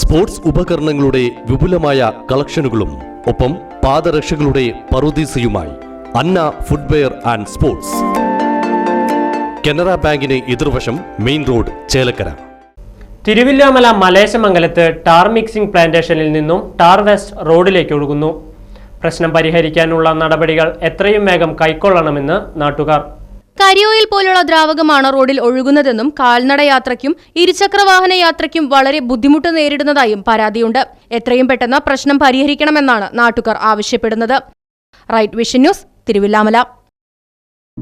Sports ഉപകരണങ്ങളുടെ വിപുലമായ കളക്ഷനുകളും ഒപ്പം പാദരക്ഷകളുടെ പറുദീസയുമായി Anna footwear and sports. Canara ബാങ്കിന് എതിർവശം മെയിൻ റോഡ് ചേലക്കര. തിരുവില്ലാമല മലേശമംഗലത്ത് ടാർ മിക്സിംഗ് പ്ലാന്റേഷനിൽ നിന്നും ടാർ വെസ്റ്റ് റോഡിലേക്ക് ഒഴുകുന്നു. പ്രശ്നം പരിഹരിക്കാനുള്ള നടപടികൾ എത്രയും വേഗം കൈക്കൊള്ളണമെന്ന് നാട്ടുകാർ. കരിയോയിൽ പോലുള്ള ദ്രാവകമാണ് റോഡിൽ ഒഴുകുന്നതെന്നും കാൽനട യാത്രയ്ക്കും ഇരുചക്രവാഹന യാത്രയ്ക്കും വളരെ ബുദ്ധിമുട്ട് നേരിടുന്നതായും പരാതിയുണ്ട്. എത്രയും പെട്ടെന്ന് പ്രശ്നം പരിഹരിക്കണമെന്നാണ് നാട്ടുകാർ ആവശ്യപ്പെടുന്നത്. Right vision news Thiruvilwamala.